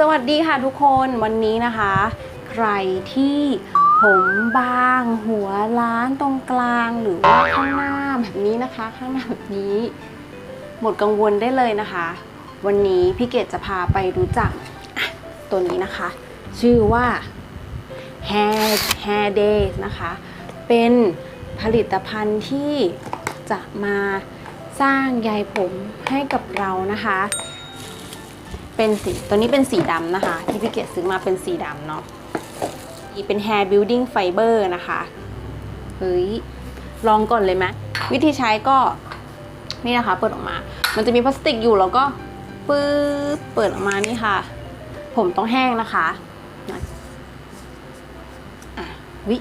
สวัสดีค่ะทุกคนวันนี้นะคะ ใครที่ผมบาง หัวล้านตรงกลางหรือว่าข้างหน้าแบบนี้นะคะ ข้างหน้าแบบนี้ หมดกังวลได้เลยนะคะ วันนี้พี่เกดจะพาไปรู้จักตัวนี้นะคะ ชื่อว่า Hair Hair Day นะคะ เป็นผลิตภัณฑ์ที่จะมาสร้างใยผมให้กับเรานะคะ เป็นสีตัวนี้เป็นสีดำนะคะ ที่พี่เกดซื้อมาเป็นสีดำเนาะนี่เป็น hair building fiber นะคะเฮ้ยลองก่อนเลยไหมวิธีใช้ก็นี่นะคะ เปิดออกมา มันจะมีพลาสติกอยู่แล้วก็ปื๊บเปิดออกมานี่ค่ะ ผมต้องแห้งนะคะนะอะวิ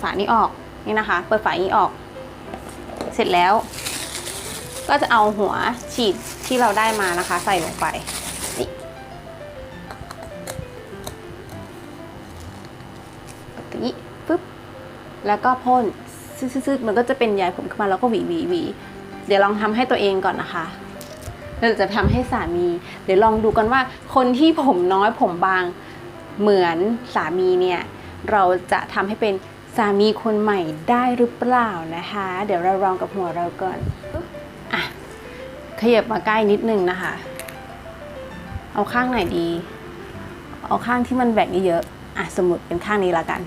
ฝานี้ออกนี่นะคะ เปิดฝานี้ออก เสร็จแล้ว ก็จะเอาหัวฉีดที่เราได้มานะคะ ใส่ลงไปนี่แบบนี้ปึ๊บแล้วก็พ่นซึดๆมันก็จะเป็นใยผมขึ้นมาแล้วก็หวีหวีหวีเดี๋ยวลองทำให้ตัวเองก่อนนะคะเดี๋ยวจะทำให้สามี เดี๋ยวลองดูกันว่า คนที่ผมน้อยผมบางเหมือนสามีเนี่ย เราจะทำให้เป็นสามีคนใหม่ได้หรือเปล่านะคะ เดี๋ยวเราลองกับหัวเราก่อนปึ๊บ ขยับมาใกล้นิดนึงนะคะ เอาข้างไหนดี เอาข้างที่มันแบ่งเยอะๆอะสมมติเป็นข้างนี้ละกัน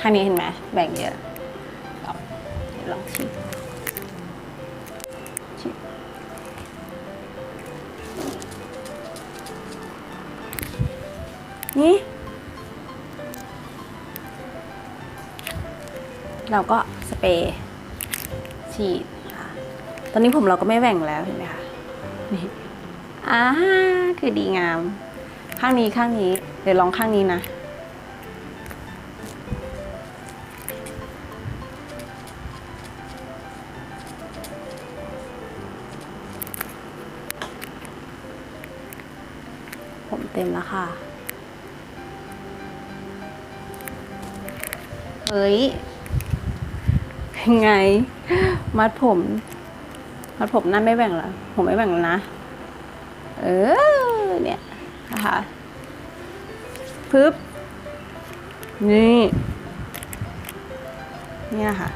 ข้างนี้เห็นไหมแบ่งเยอะเอาเดี๋ยวลองฉีดนี่ เราก็สเปรย์ฉีด ตอนนี้ผมเราก็ไม่แหว่งแล้วเห็นไหมคะนี่อ่าคือดีงาม ข้างนี้ข้างนี้ เดี๋ยวลองข้างนี้นะผมเต็มแล้วค่ะ เฮ้ย เป็นไง มัดผม มัดผมนั่นไม่แบ่งแล้วผมไม่แบ่งแล้วนะ เออ เนี่ยนะคะปึ๊บ นี่เนี่ยค่ะ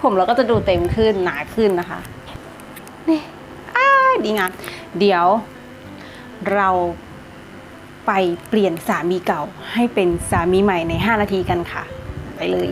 ผมเราก็จะดูเต็มขึ้นหนาขึ้นนะคะ นี่อ้าดีงาม เดี๋ยว เราไปเปลี่ยนสามีเก่าให้เป็นสามีใหม่ใน 5 นาทีกันค่ะ ไปเลย